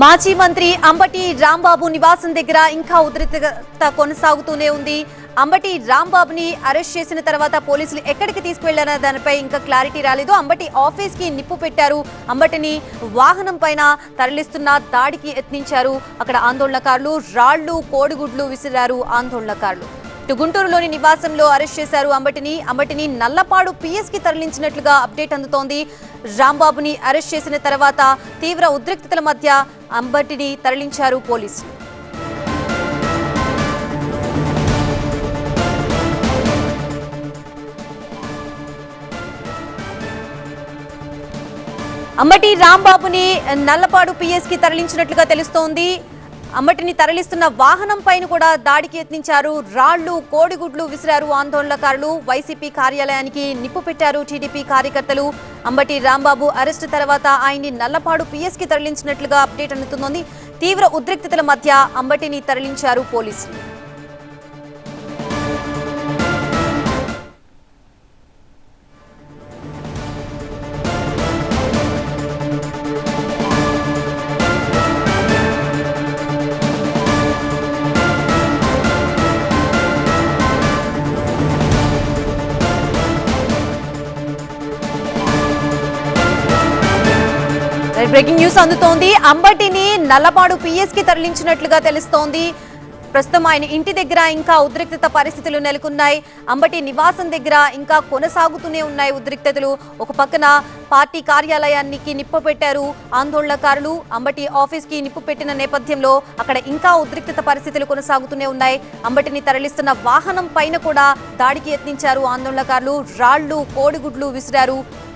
మాజీ మంత్రి అంబటి రాంబాబు నివాసం దగ్గర ఇంకా ఉద్రిక్తత కొనసాగుతూనే ఉంది. అంబటి రాంబాబుని అరెస్ట్ చేసిన తర్వాత పోలీసులు ఎక్కడికి తీసుకువెళ్ళారన్న దానిపై ఇంకా క్లారిటీ రాలేదు. అంబటి ఆఫీస్కి నిప్పు పెట్టారు. అంబటిని వాహనం పైన తరలిస్తున్న దాడికి యత్నించారు. అక్కడ ఆందోళనకారులు రాళ్ళు కోడిగుడ్లు విసిరారు ఆందోళనకారులు. గుంటూరులోని నివాసంలో అరెస్ట్ చేశారు అంబటిని. అంబటిని నల్లపాడు పిఎస్కి తరలించినట్లుగా అప్డేట్ అందుతోంది. రాంబాబుని అరెస్ట్ చేసిన తర్వాత తీవ్ర ఉద్రిక్తతల మధ్య అంబటిని తరలించారు పోలీసులు. అంబటి రాంబాబుని నల్లపాడు పిఎస్కి తరలించినట్లుగా తెలుస్తోంది. అంబటిని తరలిస్తున్న వాహనం పైన కూడా దాడికి యత్నించారు. రాళ్ళు కోడిగుడ్లు విసిరారు ఆందోళనకారులు. వైసీపీ కార్యాలయానికి నిప్పు పెట్టారు టీడీపీ కార్యకర్తలు. అంబటి రాంబాబు అరెస్టు తర్వాత ఆయన్ని నల్లపాడు పీఎస్కి తరలించినట్లుగా అప్డేట్ అందుతోంది. తీవ్ర ఉద్రిక్తతల మధ్య అంబటిని తరలించారు పోలీసులు. బ్రేకింగ్ న్యూస్ అందుతోంది. అంబటిని నల్లపాడు పిఎస్కి తరలించినట్లుగా తెలుస్తోంది. ప్రస్తుతం ఆయన ఇంటి దగ్గర ఇంకా ఉద్రిక్తత పరిస్థితులు నెలకొన్నాయి. అంబటి నివాసం దగ్గర ఇంకా కొనసాగుతూనే ఉన్నాయి ఉద్రిక్తతలు. ఒక పక్కన పార్టీ కార్యాలయానికి నిప్పు పెట్టారు ఆందోళనకారులు. అంబటి ఆఫీస్కి నిప్పు పెట్టిన నేపథ్యంలో అక్కడ ఇంకా ఉద్రిక్తత పరిస్థితులు కొనసాగుతూనే ఉన్నాయి. అంబటిని తరలిస్తున్న వాహనం పైన కూడా దాడికి యత్నించారు ఆందోళనకారులు. రాళ్ళు కోడిగుడ్లు విసిరారు.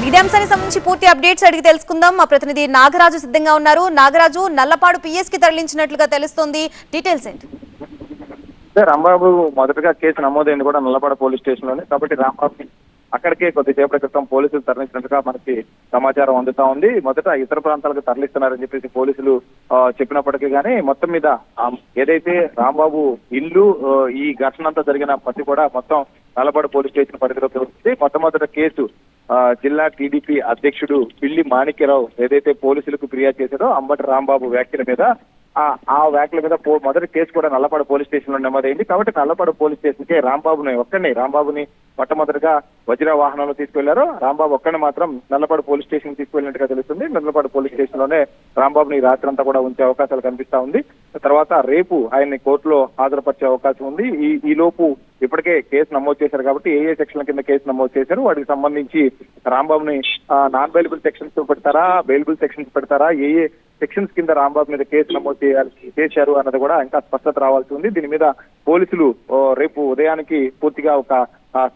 ఇదే అంశానికి సంబంధించి పూర్తి అప్డేట్స్ అడిగి తెలుసుకుందాం. మా ప్రతినిధి నాగరాజు సిద్ధంగా ఉన్నారు. నాగరాజు నల్లపాడు పిఎస్కి తరలించినట్లుగా తెలుస్తోంది. డీటెయిల్స్ ఏంటి? రాంబాబు మొదటగా కేసు నమోదైంది కూడా నల్లపాడ పోలీస్ స్టేషన్లోనే కాబట్టి రాంబాబు అక్కడికే కొద్దిసేపటి క్రితం పోలీసులు తరలించినట్టుగా మనకి సమాచారం అందుతా ఉంది. మొదట ఇతర ప్రాంతాలకు తరలిస్తున్నారని చెప్పేసి పోలీసులు చెప్పినప్పటికీ కానీ మొత్తం మీద ఏదైతే రాంబాబు ఇల్లు ఈ ఘర్షణ అంతా జరిగిన పత్తి కూడా మొత్తం నల్లపాడు పోలీస్ స్టేషన్ పరిధిలోకి వస్తుంది. మొట్టమొదట కేసు జిల్లా టీడీపీ అధ్యక్షుడు పిల్లి మాణిక్యరావు ఏదైతే పోలీసులకు ఫిర్యాదు చేశాడో అంబటి రాంబాబు వ్యాఖ్యల మీద ఆ ఆ వ్యాఖ్యల మీద పో- మొదటి కేసు కూడా నల్లపాడు పోలీస్ స్టేషన్లో నమోదైంది. కాబట్టి నల్లపాడు పోలీస్ స్టేషన్కి రాంబాబుని ఒక్కడిని రాంబాబుని మొట్టమొదటిగా వజ్ర వాహనంలో తీసుకెళ్ళారు. రాంబాబు ఒక్కడిని మాత్రం నల్లపాడు పోలీస్ స్టేషన్ తీసుకెళ్ళినట్టుగా తెలుస్తుంది. నల్లపాడు పోలీస్ స్టేషన్లోనే రాంబాబుని రాత్రి రాత్రంతా కూడా ఉంచే అవకాశాలు కనిపిస్తా ఉంది. తర్వాత రేపు ఆయన్ని కోర్టులో హాజరుపరిచే అవకాశం ఉంది. ఈ ఈ లోపు ఇప్పటికే కేసు నమోదు చేశారు కాబట్టి ఏ ఏ సెక్షన్ల కింద కేసు నమోదు చేశారు? వాటికి సంబంధించి రాంబాబుని నాన్ బెయిలబుల్ సెక్షన్స్ పెడతారా? బెయిలబుల్ సెక్షన్స్ పెడతారా? ఏ ఏ సెక్షన్స్ కింద రాంబాబు మీద కేసు నమోదు చేయాలి చేశారు అన్నది కూడా ఇంకా స్పష్టత రావాల్సి ఉంది. దీని మీద పోలీసులు రేపు ఉదయానికి పూర్తిగా ఒక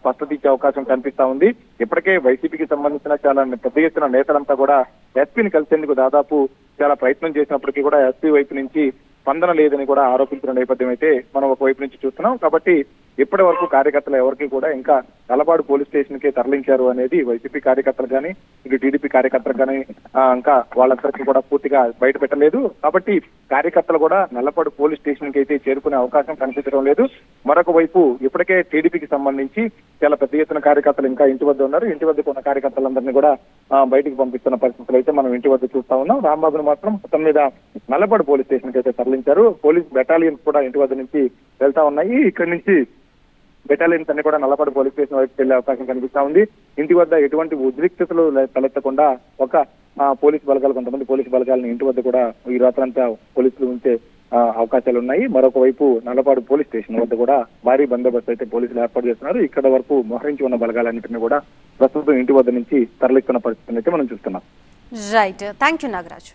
స్పష్టత ఇచ్చే అవకాశం కనిపిస్తా ఉంది. ఇప్పటికే వైసీపీకి సంబంధించిన చాలా పెద్ద ఎత్తున నేతలంతా కూడా ఎస్పీని కలిసేందుకు దాదాపు చాలా ప్రయత్నం చేసినప్పటికీ కూడా ఎస్పీ వైపు నుంచి స్పందన లేదని కూడా ఆరోపించిన నేపథ్యం అయితే మనం ఒక వైపు నుంచి చూస్తున్నాం. కాబట్టి ఇప్పటి వరకు కార్యకర్తలు ఎవరికి కూడా ఇంకా తలపాడు పోలీస్ స్టేషన్కి తరలించారు అనేది వైసీపీ కార్యకర్తలు కానీ ఇటు టీడీపీ కార్యకర్తలు కానీ ఇంకా వాళ్ళందరికీ కూడా పూర్తిగా బయట పెట్టలేదు కాబట్టి కార్యకర్తలు కూడా నల్లపాడు పోలీస్ స్టేషన్కి అయితే చేరుకునే అవకాశం కనిపించడం లేదు. మరొక వైపు ఇప్పటికే టీడీపీకి సంబంధించి చాలా పెద్ద ఎత్తున కార్యకర్తలు ఇంకా ఇంటి వద్ద ఉన్నారు. ఇంటి వద్దకు ఉన్న కార్యకర్తలందరినీ కూడా బయటికి పంపిస్తున్న పరిస్థితులు అయితే మనం ఇంటి వద్ద చూస్తా ఉన్నాం. రాంబాబుని మాత్రం మొత్తం మీద నల్లపాడు పోలీస్ స్టేషన్కి అయితే తరలించారు. పోలీస్ బెటాలియన్స్ కూడా ఇంటి వద్ద నుంచి వెళ్తా ఉన్నాయి. ఇక్కడి నుంచి బెటాలియన్స్ అన్ని కూడా నల్లపాడు పోలీస్ స్టేషన్ వైపు వెళ్ళే అవకాశం కనిపిస్తా ఉంది. ఇంటి వద్ద ఎటువంటి ఉద్రిక్తతలు తలెత్తకుండా ఒక పోలీస్ బలగాలు కొంతమంది పోలీస్ బలగాలను ఇంటి వద్ద కూడా ఈ రాత్రంతా పోలీసులు ఉంచే అవకాశాలు ఉన్నాయి మరొక వైపు నల్లపాడు పోలీస్ స్టేషన్ వద్ద కూడా భారీ బందోబస్తు అయితే పోలీసులు ఏర్పాటు చేస్తున్నారు. ఇక్కడ వరకు మోహరించి ఉన్న బలగాలన్నింటినీ కూడా ప్రస్తుతం ఇంటి వద్ద నుంచి తరలిస్తున్న పరిస్థితిని అయితే మనం చూస్తున్నాం. Right thank you Nagaraju